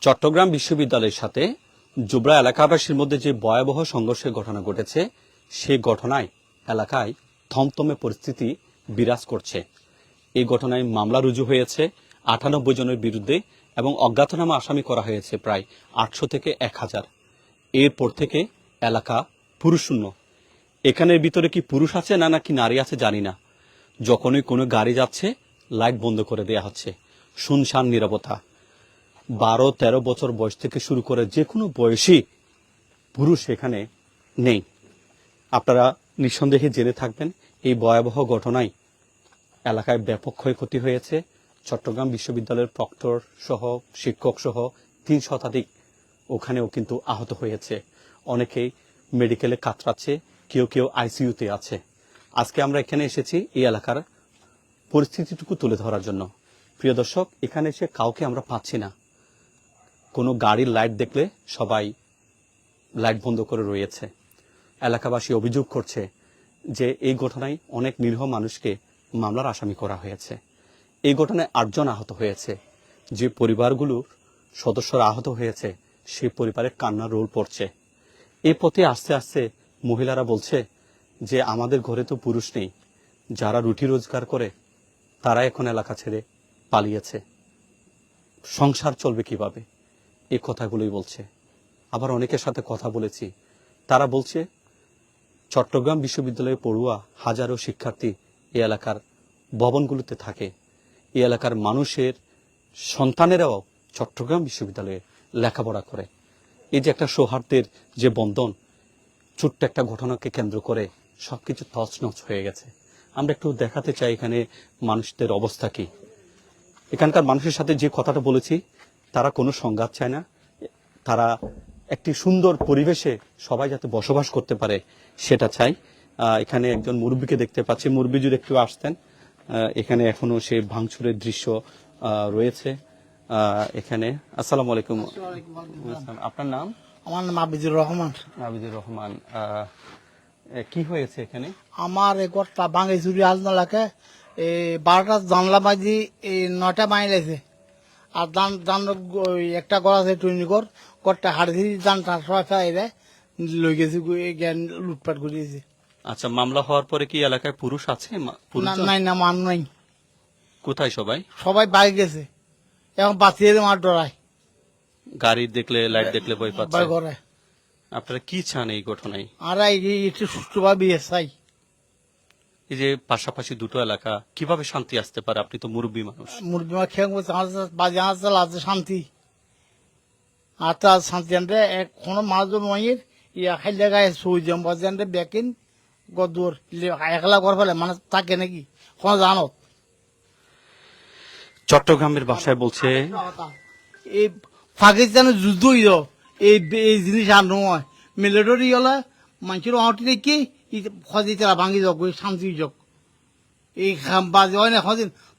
চট্টগ্রাম বিশ্ববিদ্যালয়ের সাথে জুবরা এলাকাবাসীর মধ্যে যে ভয়াবহ সংঘর্ষের ঘটনা ঘটেছে সেই ঘটনায় এলাকায় থমথমে পরিস্থিতি বিরাজ করছে। এই ঘটনায় মামলা রুজু হয়েছে আটানব্বই জনের বিরুদ্ধে এবং অজ্ঞাতনামা আসামি করা হয়েছে প্রায় আটশো থেকে এক হাজার। এরপর থেকে এলাকা পুরুষশূন্য। এখানের ভিতরে কি পুরুষ আছে না নাকি নারী আছে জানি না। যখনই কোনো গাড়ি যাচ্ছে, লাইট বন্ধ করে দেয়া হচ্ছে। শুনশান নিরবতা। বারো তেরো বছর বয়স থেকে শুরু করে যে কোনো বয়সী পুরুষ এখানে নেই। আপনারা নিঃসন্দেহে জেনে থাকবেন, এই ভয়াবহ ঘটনায় এলাকায় ব্যাপক ক্ষয়ক্ষতি হয়েছে। চট্টগ্রাম বিশ্ববিদ্যালয়ের প্রক্টর সহ, শিক্ষক সহ তিন শতাধিক ওখানেও কিন্তু আহত হয়েছে। অনেকেই মেডিকেলে কাতরাচ্ছে, কেউ কেউ আইসিইউতে আছে। আজকে আমরা এখানে এসেছি এই এলাকার পরিস্থিতিটুকু তুলে ধরার জন্য। প্রিয় দর্শক, এখানে এসে কাউকে আমরা পাচ্ছি না। কোনো গাড়ির লাইট দেখলে সবাই লাইট বন্ধ করে রয়েছে। এলাকাবাসী অভিযোগ করছে যে এই ঘটনায় অনেক নিরীহ মানুষকে মামলার আসামি করা হয়েছে। এই ঘটনায় আটজন আহত হয়েছে। যে পরিবারগুলোর সদস্যরা আহত হয়েছে সেই পরিবারের কান্নার রোল পড়ছে। এই পথে আস্তে আস্তে মহিলারা বলছে যে, আমাদের ঘরে তো পুরুষ নেই। যারা রুটি রোজগার করে, তারা এখন এলাকা ছেড়ে পালিয়েছে। সংসার চলবে কীভাবে? এই কথাগুলোই বলছে। আবার অনেকের সাথে কথা বলেছি। তারা বলছে, চট্টগ্রাম বিশ্ববিদ্যালয়ে পড়ুয়া হাজারো শিক্ষার্থী এই এলাকার ভবনগুলোতে থাকে। এই এলাকার মানুষের সন্তানেরাও চট্টগ্রাম বিশ্ববিদ্যালয়ে লেখাপড়া করে। এই যে একটা সৌহার্দ্যের যে বন্ধন, ছোট্ট একটা ঘটনাকে কেন্দ্র করে সবকিছু তছনছ হয়ে গেছে। আমরা একটু দেখাতে চাই এখানে মানুষদের অবস্থা কি। এখানকার মানুষের সাথে যে কথাটা বলেছি তারা কোনো সংঘাত চায় না। তারা একটি সুন্দর পরিবেশে সবাই যাতে বসবাস করতে পারে সেটা চাই এখানে একজন মুরব্বীকে দেখতে পাচ্ছি। মুরব্বী যদি একটু আসতেন এখানে এখনও সে ভাঙচুরের দৃশ্য রয়েছে। এখানে আসসালামু আলাইকুম। আপনার নাম? আমার নাম আবিদুর রহমান। আবিদুর রহমান। কি হয়েছে এখানে? আমার এই ঘরটা বাঙে চুরি আলনালাকে এই বারোটা জানলা বাজি এই নয়টা মাইল আছে আর দান দান একটা ঘর আছে টুইনি ঘর। ঘরটা হাড়ি সবাই ফেলাই দেয় লই গেছি জ্ঞান লুটপাট করিয়েছি আচ্ছা মামলা হওয়ার পরে কি এলাকায় পুরুষ আছে? নাই না মান নাই। কোথায় সবাই? সবাই বাইক গেছে। এখন বাঁচিয়ে মার ডরায়। গাড়ি দেখলে লাইট দেখলে বই পাচ্ছে? আপনারা কি চান এই ঘটনায়? আর এই একটু সুষ্ঠুভাবে বিয়ে চাই এই যে পাশাপাশি দুটো এলাকা কীভাবে শান্তি আসতে পারে? আপনি তো মুরব্বী মানুষ। মুরগি মা খেয়ে বাজে আনতে আছে শান্তি। আর তার শান্তি আনতে কোনো মাছ মাইয়ের ইয়া খাইলে গায়ে সই জম বাজে আনতে বেকিন গদুর একলা করে ফেলে মানে থাকে নাকি? কোনো জানত চট্টগ্রামের ভাষায় বলছে এই পাকিস্তানের যুদ্ধ হইল এই এই জিনিস আর নয়। মিলিটারি হলে মানুষের অহটি দেখি তারা ভাঙি যাক ওই শান্তি যাক এই বাজে হয় না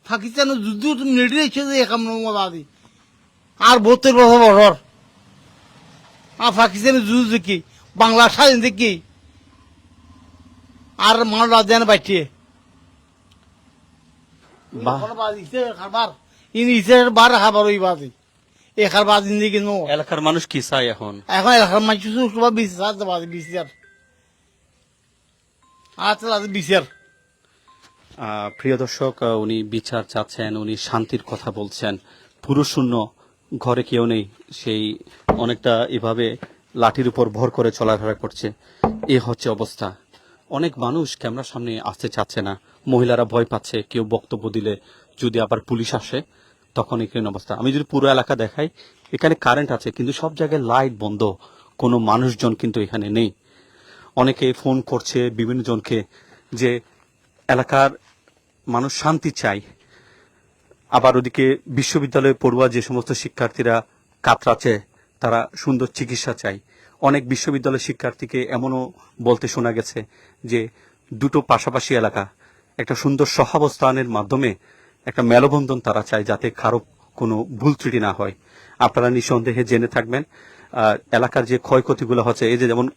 পাকিস্তানের যুদ্ধ মিলিটারি এসেছে এখান বাদি আর বত্তর বছর বছর আর পাকিস্তানের যুদ্ধ দেখি বাংলা স্বাধীন দেখি। আর মানুষ রাজধানী বাইটিয়ে বার খাবার ওই বাদে এ খাবার জিন্দিগি নো। এলাকার মানুষ কি চায় এখন? এখন এলাকার মানুষ বিশ্বাস বাদে বিচার আচ্ছা আছে বিচার প্রিয় দর্শক উনি বিচার চাচ্ছেন, উনি শান্তির কথা বলছেন। পুরুষ শূন্য, ঘরে কেউ নেই। সেই অনেকটা এভাবে লাঠির উপর ভর করে চলাফেরা করছে। এ হচ্ছে অবস্থা। অনেক মানুষ ক্যামেরার সামনে আসতে চাচ্ছে না। মহিলারা ভয় পাচ্ছে, কেউ বক্তব্য দিলে যদি আবার পুলিশ আসে, তখন এখানে অবস্থা। আমি যদি পুরো এলাকা দেখাই, এখানে কারেন্ট আছে, কিন্তু সব জায়গায় লাইট বন্ধ। কোনো মানুষজন কিন্তু এখানে নেই। অনেকে ফোন করছে বিভিন্ন জনকে যে এলাকার মানুষ শান্তি চায় আবার ওদিকে বিশ্ববিদ্যালয়ে পড়ুয়া যে সমস্ত শিক্ষার্থীরা কাতরাচ্ছে, তারা সুন্দর চিকিৎসা চায় অনেক বিশ্ববিদ্যালয়ের শিক্ষার্থীকে এমনও বলতে শোনা গেছে যে দুটো পাশাপাশি এলাকা, একটা সুন্দর সহাবস্থানের মাধ্যমে একটা মেলবন্ধন তারা চায় যাতে কারও কোনো ভুল ত্রুটি না হয়। আপনারা নিঃসন্দেহে জেনে থাকবেন এলাকার যে ক্ষয়ক্ষতিগুলো হচ্ছে, এই যে যেমন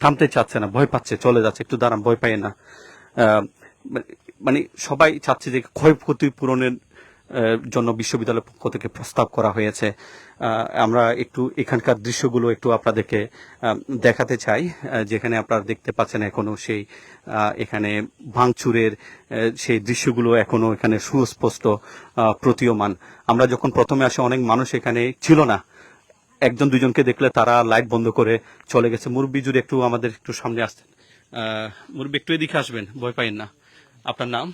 থামতে চাচ্ছে না, ভয় পাচ্ছে, চলে যাচ্ছে, একটু দাঁড়ান, ভয় পায় না। মানে- সবাই চাচ্ছে যে ক্ষয়ক্ষতি পূরণের জন্য বিশ্ববিদ্যালয়ের পক্ষ থেকে প্রস্তাব করা হয়েছে। আমরা একটু এখানকার দৃশ্যগুলো একটু আপনাদেরকে দেখাতে চাই যেখানে আপনারা দেখতে পাচ্ছেন এখনও সেই এখানে ভাঙচুরের সেই দৃশ্যগুলো এখনও এখানে সুস্পষ্ট প্রতীয়মান। আমরা যখন প্রথমে আসে, অনেক মানুষ এখানে ছিল না। একজন দুজনকে দেখলে তারা লাইট বন্ধ করে চলে গেছে। মুরব্বী যদি একটু আমাদের একটু সামনে আসতেন। মুরব্বী একটু এদিকে আসবেন ভয় পাইন না। আপনার নাম?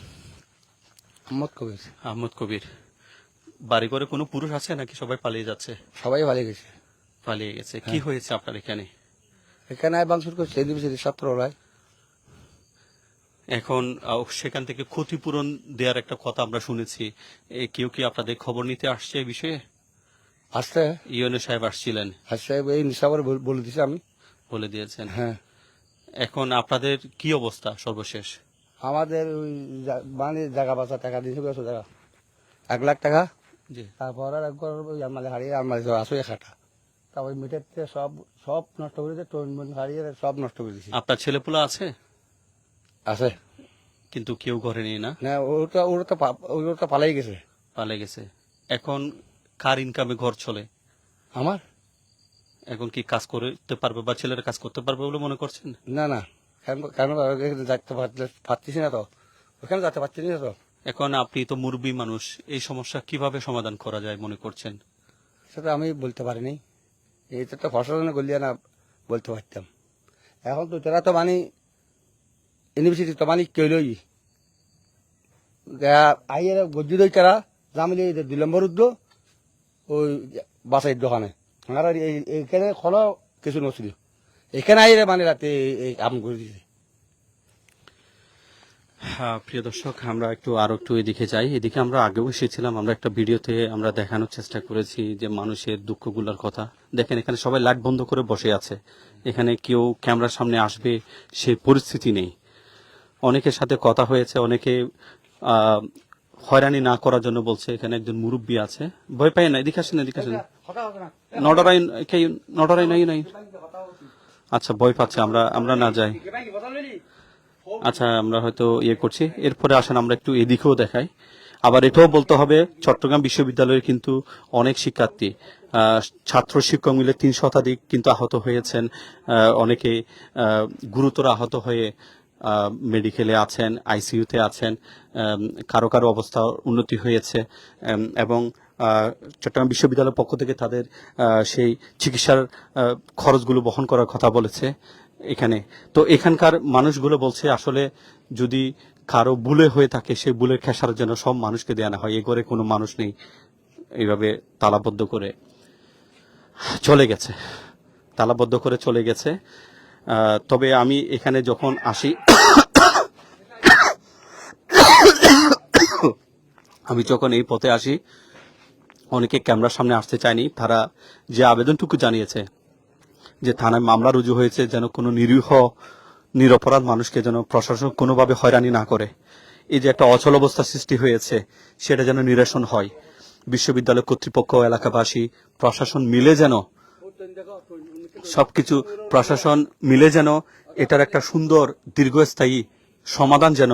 আহমদ কবির। আহমদ কবির। বাড়ি ঘরে কোনো পুরুষ আছে নাকি সবাই পালিয়ে যাচ্ছে? সবাই ভালো গেছে। পালিয়ে গেছে। কি হয়েছে আপনার এখানে? এখানে বাংশুর করছে ইউনিভার্সিটির ছাত্র ওরাই। এখন সেখান থেকে ক্ষতিপূরণ দেওয়ার একটা কথা আমরা শুনেছি। কেউ কি আপনাদের খবর নিতে আসছে এই বিষয়ে? আসছে। ইউএনও সাহেব আসছিলেন। আসছে এই নিশাবার বলে দিছি আমি। বলে দিয়েছেন। হ্যাঁ। এখন আপনাদের কি অবস্থা সর্বশেষ? আমাদের ওই মানে জায়গা বাসা টাকা দিয়েছে বেশো টাকা এক লাখ টাকা। জি। তারপর আর একবার ওই আমাদের হারিয়ে আমাদের আসো এক হাটা। তারপর মিটার থেকে সব সব নষ্ট করে দিয়ে টোন মন হারিয়ে সব নষ্ট করে দিয়েছি। আপনার ছেলেপুলা আছে? আছে। কিন্তু কেউ ঘরে নেই না? না ওটা ওরা তো তো পালাই গেছে। পালে গেছে। এখন কার ইনকামে ঘর চলে? আমার? এখন কি কাজ করতে পারবে বা ছেলেরা কাজ করতে পারবে বলে মনে করছেন? না না। কেন যাইতে পারতেছি না তো। ওখানে যেতে পারছি না তো। এখন আপনি তো মুরবি মানুষ এই সমস্যা কীভাবে সমাধান করা যায় মনে করছেন? সেটা আমি বলতে পারিনি। এটা তো ফসল গলিয়া না বলতে পারতাম। এখন তো তোরা তো মানি ইউনিভার্সিটি তো মানি কেলই আইয়ে গজ্জি দই তারা জামিলে দুই নম্বর উদ্দ ওই বাসাইয়ের দোকানে। আর এইখানে খলো কিছু নছিল। এখানে আইরে মানে রাতে এই কাম করে দিয়েছে হ্যাঁ প্রিয় দর্শক, আমরা একটু আরও একটু এদিকে যাই। এদিকে আমরা আগেও এসেছিলাম, আমরা একটা ভিডিওতে আমরা দেখানোর চেষ্টা করেছি যে মানুষের দুঃখগুলোর কথা। দেখেন, এখানে সবাই লাইট বন্ধ করে বসে আছে। এখানে কেউ ক্যামেরার সামনে আসবে, সেই পরিস্থিতি নেই। অনেকের সাথে কথা হয়েছে, অনেকে হয়রানি না করার জন্য বলছে, এখানে একজন মুরব্বী আছে। ভয় পাই না? এদিকে আসেন এদিকে আসেন। নডরাই নাই নাই? আচ্ছা ভয় পাচ্ছে, আমরা আমরা না যাই। আচ্ছা আমরা হয়তো ইয়ে করছি। এরপরে আসেন, আমরা একটু এদিকেও দেখাই। আবার এটাও বলতে হবে, চট্টগ্রাম বিশ্ববিদ্যালয়ের কিন্তু অনেক শিক্ষার্থী ছাত্র শিক্ষক মিলে তিন শতাধিক কিন্তু আহত হয়েছেন। অনেকে গুরুতর আহত হয়ে মেডিকেলে আছেন আইসিইউতে আছেন কারও কারও অবস্থা উন্নতি হয়েছে এবং চট্টগ্রাম বিশ্ববিদ্যালয়ের পক্ষ থেকে তাদের সেই চিকিৎসার খরচগুলো বহন করার কথা বলেছে এখানে। তো এখানকার মানুষগুলো বলছে আসলে যদি কারও বুলে হয়ে থাকে, সেই বুলের খেসার জন্য সব মানুষকে দেওয়া হয়। এ ঘরে কোনো মানুষ নেই। এইভাবে তালাবদ্ধ করে চলে গেছে। তালাবদ্ধ করে চলে গেছে। তবে আমি এখানে যখন আসি, আমি যখন এই পথে আসি, অনেকে ক্যামেরার সামনে আসতে চায়নি। তারা যে আবেদনটুকু জানিয়েছে, যে থানায় মামলা রুজু হয়েছে যেন কোনো নিরীহ, নিরপরাধ মানুষকে যেন প্রশাসন কোনোভাবে হয়রানি না করে। এই যে একটা অচল অবস্থা সৃষ্টি হয়েছে, সেটা যেন নিরসন হয়। বিশ্ববিদ্যালয় কর্তৃপক্ষ, এলাকাবাসী, প্রশাসন মিলে যেন সবকিছু প্রশাসন মিলে যেন এটার একটা সুন্দর দীর্ঘস্থায়ী সমাধান যেন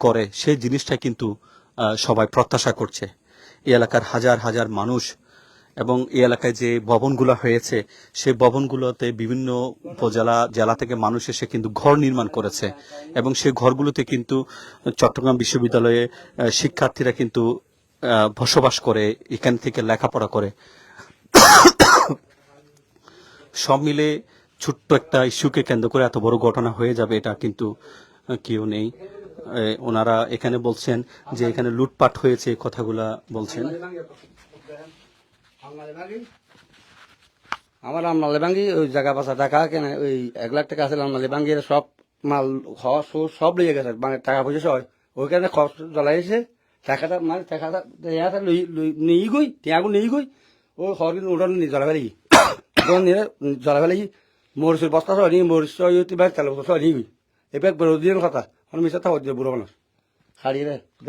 করে, সেই জিনিসটা কিন্তু সবাই প্রত্যাশা করছে। এই এলাকার হাজার হাজার মানুষ এবং এই এলাকায় যে ভবনগুলো হয়েছে সেই ভবনগুলোতে বিভিন্ন উপজেলা, জেলা থেকে মানুষ এসে কিন্তু ঘর নির্মাণ করেছে এবং সেই ঘরগুলোতে কিন্তু চট্টগ্রাম বিশ্ববিদ্যালয়ে শিক্ষার্থীরা কিন্তু বসবাস করে, এখান থেকে লেখাপড়া করে। সব মিলে ছোট্ট একটা ইস্যুকে কেন্দ্র করে এত বড় ঘটনা হয়ে যাবে, এটা কিন্তু কেউ নেই। ওনারা এখানে বলছেন যে এখানে লুটপাট হয়েছে কথাগুলা বলছেন। আমার আমনালে ভাঙ্গি ওই জায়গা পাশা টাকা কেন ওই এক লাখ টাকা আছে আমনালে ভাঙ্গি এরা সব মাল খাওয়া সব লিয়ে গেছে মানে টাকা পয়সা সব ওইখানে খরচ জ্বলাইছে টাকাটা মানে টাকাটা নিয়ে গই, টিয়াগু নিয়ে গই ওই হরিণ উড়ন নিয়ে জ্বলা ফেলি উড়ন নিয়ে জ্বলা ফেলি মরিচের বস্তা সহ মরিচ সহ তেল বস্তা সহ এবার বেরো দিয়ে কথা মানে মিশা থাকো দিয়ে বুড়ো মানুষ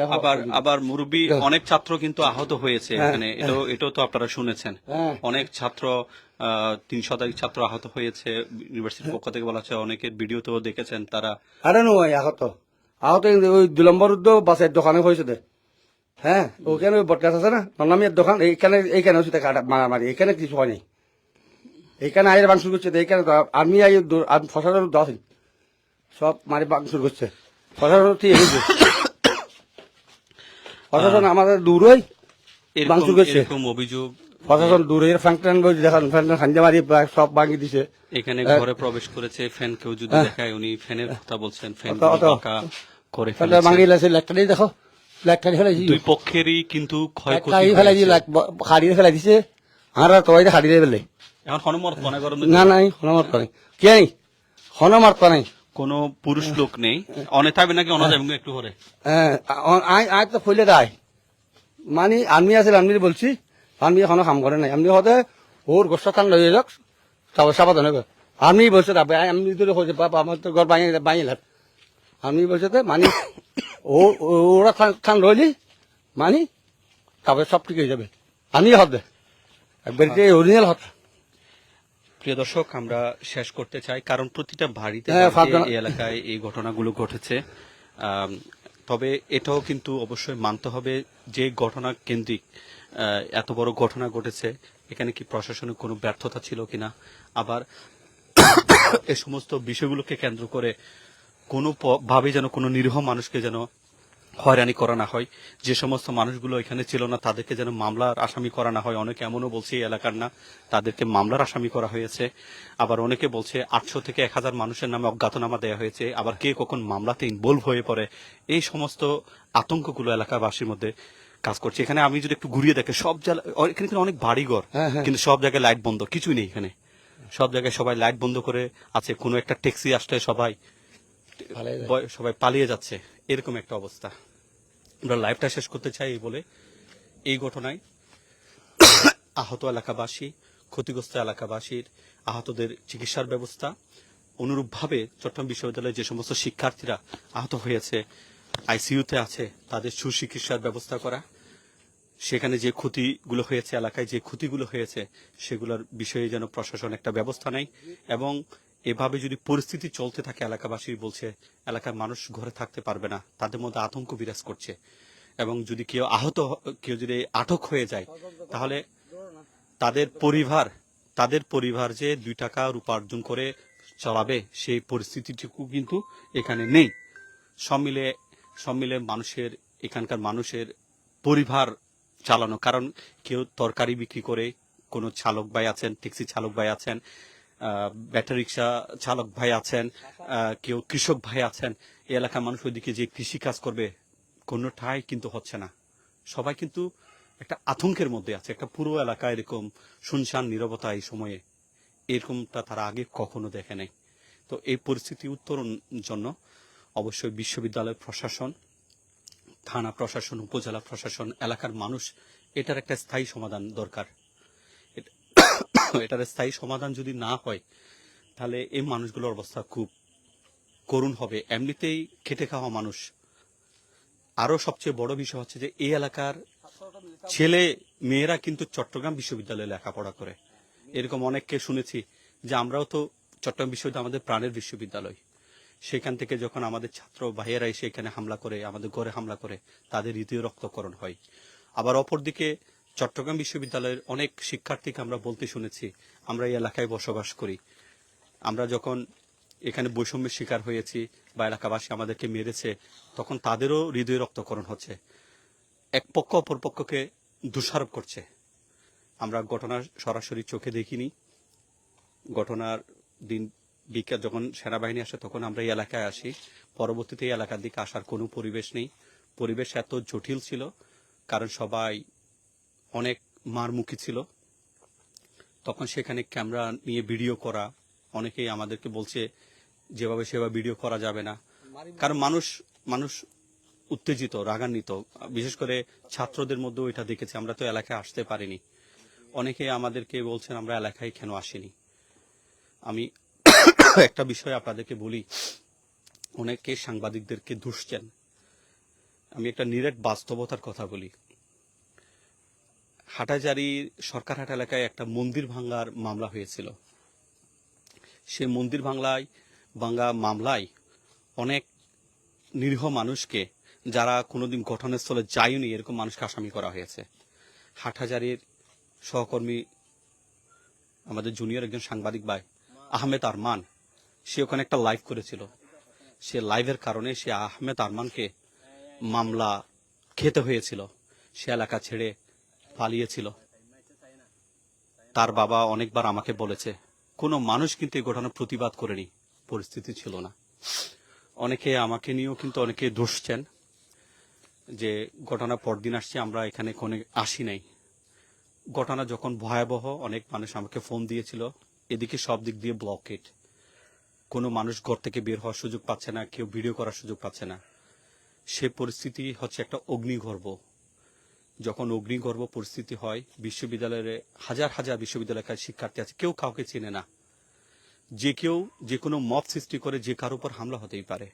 আবার আবার মুরব্বী অনেক ছাত্র কিন্তু আহত হয়েছে এখানে। এটাও এটাও তো আপনারা শুনেছেন। হ্যাঁ। অনেক ছাত্র তিন শতাধিক ছাত্র আহত হয়েছে। ইউনিভার্সিটির পক্ষ থেকে বলা হচ্ছে অনেকের ভিডিওতেও দেখেছেন তারা। আরে নয় আহত। আহত ওই দু নম্বর বাসের দোকানে হয়েছে হ্যাঁ ওখানে বটগাছ আছে না? নলামিয়ার দোকান এইখানে এইখানে হচ্ছে মারামারি। এখানে কিছু হয়নি এইখানে আয়ের বাংশুর করছে এইখানে তো আমি আই ফসলের দশ সব মারি বাংশুর করছে। ফসল ঠিক হয়েছে। প্রশাসন আমাদের দূরই এরকম- বাংশুর করছে। অভিযোগ প্রশাসন দূরে ফ্যাংটান দেখান ফ্যাংটান মারি সব ভাঙি দিছে। এখানে হ্যাঁ। ঘরে প্রবেশ করেছে ফ্যান কেউ যদি দেখায় উনি ফ্যানের কথা বলছেন ফ্যান করে ফেলেছে। ভাঙি লেকটারি দেখো লেকটারি ফেলাইছি। দুই পক্ষেরই কিন্তু ক্ষয়ক্ষতি লেকটারি ফেলাই দিছে। আর তোয়াই হাড়িয়ে ফেলে এখন না নাই হনমার পানি কে নাই? কোন পুরুষ লোক নেই। অনে থাকবে নাকি অনা যাবে একটু পরে হ্যাঁ আই তো দেয়। মানে আমি আছিল আমি বলছি। আমি এখনও কাম করে নাই। আমি হতে ওর গোসা থান যাক। সব সাবধান হবে। আমি বলছে আমি যদি হয়েছে বাবা আমার তো ঘর বাঙিয়ে বাঙিলাম আমি বলছে তো মানে ও ওরা থান- রইলি? মানে তারপরে সব ঠিক হয়ে যাবে। আমি হবে একবার অরিজিনাল হত। প্রিয় দর্শক আমরা শেষ করতে চাই কারণ প্রতিটা বাড়িতে হ্যাঁ, এই এলাকায় এই ঘটনাগুলো ঘটেছে। তবে এটাও কিন্তু অবশ্যই মানতে হবে যে ঘটনা কেন্দ্রিক আহ, এত বড় ঘটনা ঘটেছে এখানে কি প্রশাসনের কোনো ব্যর্থতা ছিল কিনা? আবার এই সমস্ত বিষয়গুলোকে কেন্দ্র করে কোনো ভাবে যেন কোনো নিরীহ মানুষকে যেন হয়রানি করা না হয়। যে সমস্ত মানুষগুলো এখানে ছিল না তাদেরকে যেন মামলার আসামি করা না হয়। অনেকে এমনও বলছে এলাকার না তাদেরকে মামলার আসামি করা হয়েছে। আবার অনেকে বলছে আটশো থেকে এক হাজার মানুষের নামে অজ্ঞাতনামা দেওয়া হয়েছে। আবার কে কখন মামলাতে ইনভলভ হয়ে পড়ে এই সমস্ত আতঙ্কগুলো এলাকাবাসীর মধ্যে কাজ করছে। এখানে আমি যদি একটু ঘুরিয়ে দেখে সব জায়গা- এখানে কিন্তু অনেক বাড়িঘর হ্যাঁ, হ্যাঁ। কিন্তু সব জায়গায় লাইট বন্ধ কিছুই নেই এখানে। সব জায়গায় সবাই লাইট বন্ধ করে আছে। কোনো একটা ট্যাক্সি আসলে সবাই সবাই পালিয়ে যাচ্ছে। এরকম একটা অবস্থা। আমরা লাইভটা শেষ করতে চাই এই বলে এই ঘটনায়। আহত এলাকাবাসী, ক্ষতিগ্রস্ত এলাকাবাসীর, আহতদের চিকিৎসার ব্যবস্থা। অনুরূপভাবে চট্টগ্রাম বিশ্ববিদ্যালয়ে যে সমস্ত শিক্ষার্থীরা আহত হয়েছে আইসিইউতে আছে, তাদের সুচিকিৎসার ব্যবস্থা করা। সেখানে যে ক্ষতিগুলো হয়েছে, এলাকায় যে ক্ষতিগুলো হয়েছে, সেগুলোর বিষয়ে যেন প্রশাসন একটা ব্যবস্থা নেয়। এবং এভাবে যদি পরিস্থিতি চলতে থাকে এলাকাবাসী, বলছে, এলাকার মানুষ ঘরে থাকতে পারবে না, তাদের মধ্যে আতঙ্ক বিরাজ করছে। এবং যদি কেউ আহত, কেউ যদি আটক হয়ে যায়, তাহলে তাদের পরিবার তাদের পরিবার যে দুই টাকা উপার্জন করে চালাবে, সেই পরিস্থিতিটুকু কিন্তু এখানে নেই। সব মিলে সব মিলে মানুষের, এখানকার মানুষের পরিবার চালানো। কারণ কেউ তরকারি বিক্রি করে, কোনো চালক ভাই আছেন, ট্যাক্সি চালক ভাই আছেন ব্যাটারি রিক্সা চালক ভাই আছেন কেউ কৃষক ভাই আছেন, এই এলাকার মানুষ ওইদিকে যে কৃষি কাজ করবে, কোনোটাই কিন্তু হচ্ছে না। সবাই কিন্তু একটা আতঙ্কের মধ্যে আছে, একটা পুরো এলাকা এরকম শুনশান, নিরবতা এই সময়ে। এরকমটা তারা আগে কখনো দেখে নাই। তো এই পরিস্থিতি উত্তরণ জন্য অবশ্যই বিশ্ববিদ্যালয় প্রশাসন, থানা প্রশাসন, উপজেলা প্রশাসন, এলাকার মানুষ এটার একটা স্থায়ী সমাধান দরকার। এটার স্থায়ী সমাধান যদি না হয়, তাহলে এই মানুষগুলোর অবস্থা খুব করুণ হবে। এমনিতেই খেটে খাওয়া মানুষ। আরও সবচেয়ে বড় বিষয় হচ্ছে যে, এই এলাকার ছেলে মেয়েরা কিন্তু চট্টগ্রাম বিশ্ববিদ্যালয়ে লেখাপড়া করে। এরকম অনেককে শুনেছি যে, আমরাও তো চট্টগ্রাম বিশ্ববিদ্যালয় আমাদের প্রাণের বিশ্ববিদ্যালয়। সেখান থেকে যখন আমাদের ছাত্র ভাইয়েরা এসে এখানে হামলা করে, আমাদের ঘরে হামলা করে, তাদের হৃদয় রক্তকরণ হয়। আবার অপরদিকে চট্টগ্রাম বিশ্ববিদ্যালয়ের অনেক শিক্ষার্থীকে আমরা বলতে শুনেছি, আমরা এই এলাকায় বসবাস করি। আমরা যখন এখানে বৈষম্যের শিকার হয়েছি বা এলাকাবাসী আমাদেরকে মেরেছে, তখন তাদেরও হৃদয় রক্তকরণ হচ্ছে। এক পক্ষ অপর পক্ষকে দোষারোপ করছে। আমরা ঘটনা সরাসরি চোখে দেখিনি। ঘটনার দিন বিকাল যখন সেনাবাহিনী আসে, তখন আমরা এই এলাকায় আসি। পরবর্তীতে এই এলাকার দিকে আসার কোনো পরিবেশ নেই। পরিবেশ এত জটিল ছিল, কারণ সবাই অনেক মারমুখী ছিল। তখন সেখানে ক্যামেরা নিয়ে ভিডিও করা, অনেকেই আমাদেরকে বলছে, যেভাবে সেভাবে ভিডিও করা যাবে না। কারণ মানুষ মানুষ উত্তেজিত, রাগান্বিত। বিশেষ করে ছাত্রদের মধ্যেও এটা দেখেছি, আমরা তো এলাকায় আসতে পারিনি। অনেকে আমাদেরকে বলছেন, আমরা এলাকায় কেন আসিনি? আমি একটা বিষয় আপনাদেরকে বলি। অনেকে সাংবাদিকদেরকে দুষছেন আমি একটা নিরেট বাস্তবতার কথা বলি। হাটাজারি সরকারহাট এলাকায় একটা মন্দির ভাঙ্গার মামলা হয়েছিল। সে মন্দির বাংলায় ভাঙ্গা মামলায় অনেক নিরীহ মানুষকে যারা কোনোদিন ঘটনাস্থলে যায়নি এরকম মানুষকে আসামি করা হয়েছে। হাটহাজারির সহকর্মী আমাদের জুনিয়র একজন সাংবাদিক ভাই আহমেদ আরমান, সে ওখানে একটা লাইভ করেছিল। সে লাইভের কারণে সে আহমেদ আরমানকে মামলা খেতে হয়েছিল। সে এলাকা ছেড়ে পালিয়েছিল। তার বাবা অনেকবার আমাকে বলেছে, কোনো মানুষ কিন্তু এই ঘটনার প্রতিবাদ করেনি, পরিস্থিতি ছিল না। অনেকে আমাকে নিয়েও কিন্তু অনেকে দোষছেন যে ঘটনা পরদিন আসছে, আমরা এখানে কোনো আসি নাই। ঘটনা যখন ভয়াবহ, অনেক মানুষ আমাকে ফোন দিয়েছিল, এদিকে সব দিক দিয়ে ব্লকেট কোনো মানুষ ঘর থেকে বের হওয়ার সুযোগ পাচ্ছে না, কেউ ভিডিও করার সুযোগ পাচ্ছে না। সে পরিস্থিতি হচ্ছে একটা অগ্নিগর্ভ। যখন অগ্নিগর্ভ পরিস্থিতি হয়, বিশ্ববিদ্যালয়ের হাজার হাজার বিশ্ববিদ্যালয়ের শিক্ষার্থী আছে, কেউ কাউকে চেনে না। যে কেউ, যে কোনো মত সৃষ্টি করে যে কারও উপর হামলা হতেই পারে।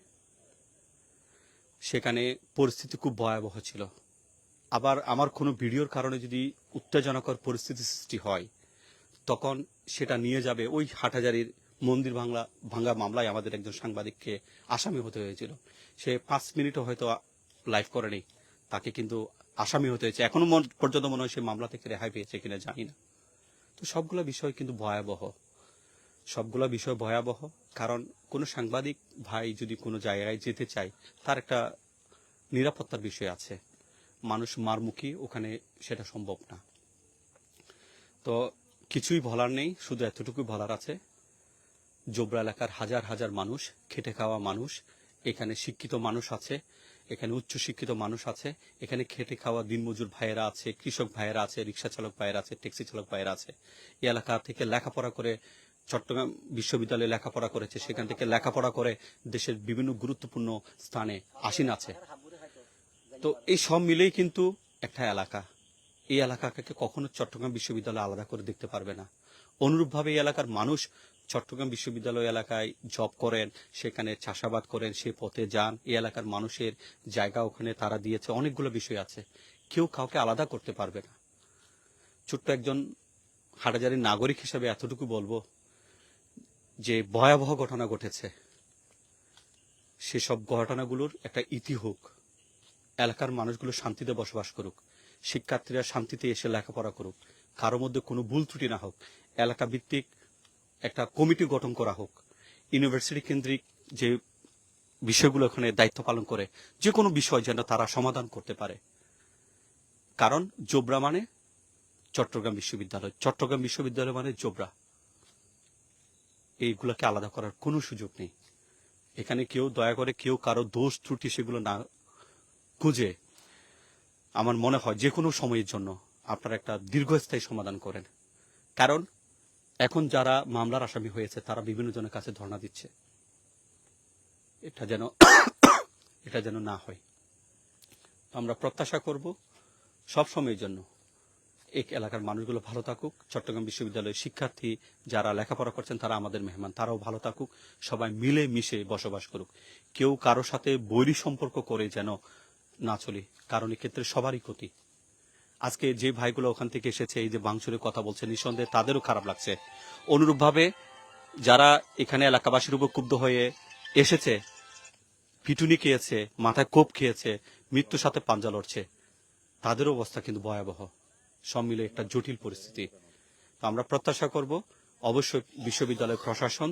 সেখানে পরিস্থিতি খুব ভয়াবহ ছিল। আবার আমার কোনো ভিডিওর কারণে যদি উত্তেজনাকর পরিস্থিতি সৃষ্টি হয়, তখন সেটা নিয়ে যাবে ওই হাটহাজারির মন্দির বাংলা ভাঙ্গা মামলায় আমাদের একজন সাংবাদিককে আসামি হতে হয়েছিল। সে পাঁচ মিনিটও হয়তো লাইভ করেনি। তাকে কিন্তু আসামি হতে হয়েছে। এখনও পর্যন্ত মনে হয় সে মামলা থেকে রেহাই পেয়েছে কিনা জানি না। তো সবগুলো বিষয় কিন্তু ভয়াবহ। সবগুলো বিষয় ভয়াবহ, কারণ কোনো সাংবাদিক ভাই যদি কোনো জায়গায় যেতে চায়, তার একটা নিরাপত্তার বিষয় আছে। মানুষ মারমুখী, ওখানে সেটা সম্ভব না। তো কিছুই বলার নেই, শুধু এতটুকু বলার আছে। জোবরা এলাকার হাজার হাজার মানুষ, খেটে খাওয়া মানুষ, এখানে শিক্ষিত মানুষ আছে। এখানে উচ্চ শিক্ষিত মানুষ আছে, এখানে খেটে খাওয়া দিনমজুর ভাইয়েরা আছে, কৃষক ভাইয়েরা আছে রিক্সা চালক ভাইয়েরা আছে ট্যাক্সি চালক ভাইয়েরা আছে। এই এলাকা থেকে লেখাপড়া করে চট্টগ্রাম বিশ্ববিদ্যালয়ে লেখাপড়া করেছে, সেখান থেকে লেখাপড়া করে দেশের বিভিন্ন গুরুত্বপূর্ণ স্থানে আসীন আছে। তো এই সব মিলেই কিন্তু একটা এলাকা। এই এলাকাকে কখনো চট্টগ্রাম বিশ্ববিদ্যালয় আলাদা করে দেখতে পারবে না। অনুরূপভাবে এই এলাকার মানুষ চট্টগ্রাম বিশ্ববিদ্যালয় এলাকায় জব করেন, সেখানে চাষাবাদ করেন, সে পথে যান। এই এলাকার মানুষের জায়গা ওখানে তারা দিয়েছে, অনেকগুলো বিষয় আছে। কেউ কাউকে আলাদা করতে পারবে না। ছোট্ট একজন হাটাজারির নাগরিক হিসেবে এতটুকু বলব যে, ভয়াবহ ঘটনা ঘটেছে। সেসব ঘটনাগুলোর একটা ইতি হোক। এলাকার মানুষগুলো শান্তিতে বসবাস করুক। শিক্ষার্থীরা শান্তিতে এসে লেখাপড়া করুক। কারও মধ্যে কোনো ভুল ত্রুটি না হোক। এলাকা ভিত্তিক একটা কমিটি গঠন করা হোক, ইউনিভার্সিটি কেন্দ্রিক যে বিষয়গুলো ওখানে দায়িত্ব পালন করে, যে কোনো বিষয় যেন তারা সমাধান করতে পারে। কারণ জোবরা মানে চট্টগ্রাম বিশ্ববিদ্যালয়। চট্টগ্রাম বিশ্ববিদ্যালয় মানে জোবরা। এইগুলোকে আলাদা করার কোনো সুযোগ নেই। এখানে কেউ দয়া করে কেউ কারও দোষ, ত্রুটি সেগুলো না খুঁজে আমার মনে হয় যে কোনো সময়ের জন্য আপনারা একটা দীর্ঘস্থায়ী সমাধান করেন। কারণ এখন যারা মামলার আসামি হয়েছে, তারা বিভিন্ন জনের কাছে ধর্ণা দিচ্ছে। এটা যেন এটা যেন না হয়। আমরা প্রত্যাশা করব সব সময়ের জন্য এক এলাকার মানুষগুলো ভালো থাকুক। চট্টগ্রাম বিশ্ববিদ্যালয়ের শিক্ষার্থী যারা লেখাপড়া করছেন, তারা আমাদের মেহমান, তারাও ভালো থাকুক। সবাই মিলে মিশে বসবাস করুক। কেউ কারও সাথে বৈরী সম্পর্ক করে যেন না চলি, কারণ এক্ষেত্রে সবারই ক্ষতি। আজকে যে ভাইগুলো ওখান থেকে এসেছে, এই যে বাংশুরে কথা বলছে, নিঃসন্দেহে তাদেরও খারাপ লাগছে। অনুরূপভাবে যারা এখানে এলাকাবাসীর উপর ক্ষুব্ধ হয়ে এসেছে, পিটুনি খেয়েছে, মাথায় কোপ খেয়েছে, মৃত্যুর সাথে পাঞ্জা লড়ছে, তাদের অবস্থা কিন্তু ভয়াবহ। সব মিলে একটা জটিল পরিস্থিতি। তো আমরা প্রত্যাশা করব, অবশ্যই বিশ্ববিদ্যালয় প্রশাসন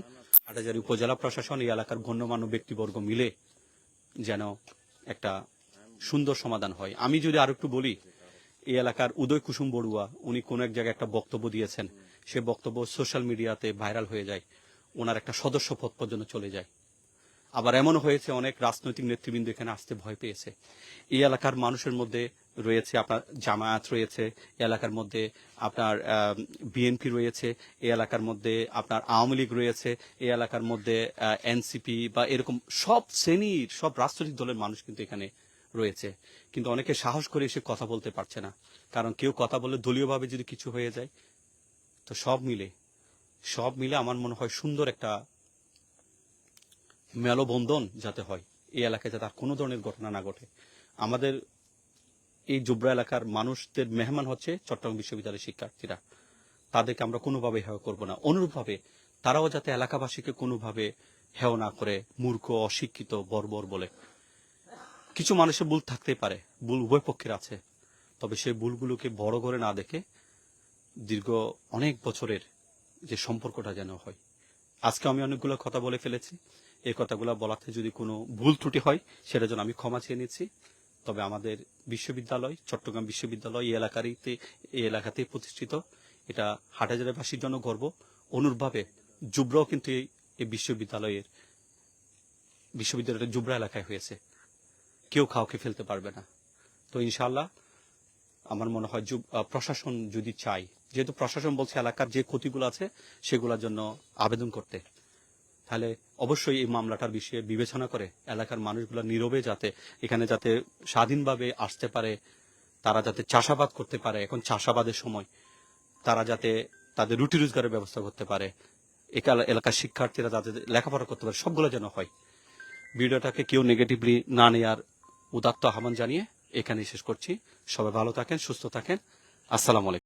হাটাজারি উপজেলা প্রশাসন, এই এলাকার গণ্যমান্য ব্যক্তিবর্গ মিলে যেন একটা সুন্দর সমাধান হয়। আমি যদি আর একটু বলি এই এলাকার উদয় কুসুম বড়ুয়া, উনি কোন এক জায়গায় একটা বক্তব্য দিয়েছেন। সে বক্তব্য সোশ্যাল মিডিয়াতে ভাইরাল হয়ে যায়। ওনার একটা সদস্য পদ পর্যন্ত চলে যায়। আবার এমন হয়েছে, অনেক রাজনৈতিক নেতৃবৃন্দ এখানে আসতে ভয় পেয়েছে। এই এলাকার মানুষের মধ্যে রয়েছে আপনার জামায়াত রয়েছে এলাকার মধ্যে আপনার বিএনপি রয়েছে, এই এলাকার মধ্যে আপনার আওয়ামী লীগ রয়েছে, এই এলাকার মধ্যে এনসিপি বা এরকম সব শ্রেণির, সব রাজনৈতিক দলের মানুষ কিন্তু এখানে রয়েছে। কিন্তু অনেকে সাহস করে এসে কথা বলতে পারছে না। কারণ কেউ কথা বলে দলীয়ভাবে যদি কিছু হয়ে যায়, তো সব মিলে সব মিলে আমার মনে হয় সুন্দর একটা মেলবন্ধন যাতে হয় এই এলাকায় যাতে আর কোনো ধরনের ঘটনা না ঘটে। আমাদের এই জুবরা এলাকার মানুষদের মেহমান হচ্ছে চট্টগ্রাম বিশ্ববিদ্যালয়ের শিক্ষার্থীরা। তাদেরকে আমরা কোনোভাবে হেয় করব না। অনুরূপভাবে তারাও যাতে এলাকাবাসীকে কোনোভাবে হেয় না করে, মূর্খ, অশিক্ষিত, বর্বর বলে। কিছু মানুষের ভুল থাকতেই পারে। ভুল উভয় পক্ষের আছে। তবে সেই ভুলগুলোকে বড় করে না দেখে দীর্ঘ অনেক বছরের যে সম্পর্কটা যেন হয়। আজকে আমি অনেকগুলো কথা বলে ফেলেছি। এই কথাগুলো বলাতে যদি কোনো ভুল ত্রুটি হয় সেটা জন্য আমি ক্ষমা চেয়ে নিচ্ছি। তবে আমাদের বিশ্ববিদ্যালয়, চট্টগ্রাম বিশ্ববিদ্যালয় এই এলাকারইতে এই এলাকাতেই প্রতিষ্ঠিত। এটা হাটাজারেবাসীর জন্য গর্ব। অনুরূপভাবে জুব্রাও কিন্তু এই এই বিশ্ববিদ্যালয়ের বিশ্ববিদ্যালয়টা জুবরা এলাকায় হয়েছে। কেউ কাউকে ফেলতে পারবে না। তো ইনশাল্লাহ আমার মনে হয় প্রশাসন যদি চাই যেহেতু প্রশাসন বলছে এলাকার যে ক্ষতিগুলো আছে সেগুলোর জন্য আবেদন করতে, তাহলে অবশ্যই এই মামলাটার বিষয়ে বিবেচনা করে এলাকার মানুষগুলো নীরবে যাতে, এখানে যাতে স্বাধীনভাবে আসতে পারে, তারা যাতে চাষাবাদ করতে পারে। এখন চাষাবাদের সময় তারা যাতে তাদের রুটি রোজগারের ব্যবস্থা করতে পারে এলাকার শিক্ষার্থীরা যাতে লেখাপড়া করতে পারে, সবগুলো যেন হয়। ভিডিওটাকে কেউ নেগেটিভলি না নেওয়ার উদাত্ত আহ্বান জানিয়ে এখানে শেষ করছি। সবাই ভালো থাকেন সুস্থ থাকেন। আসসালামু আলাইকুম।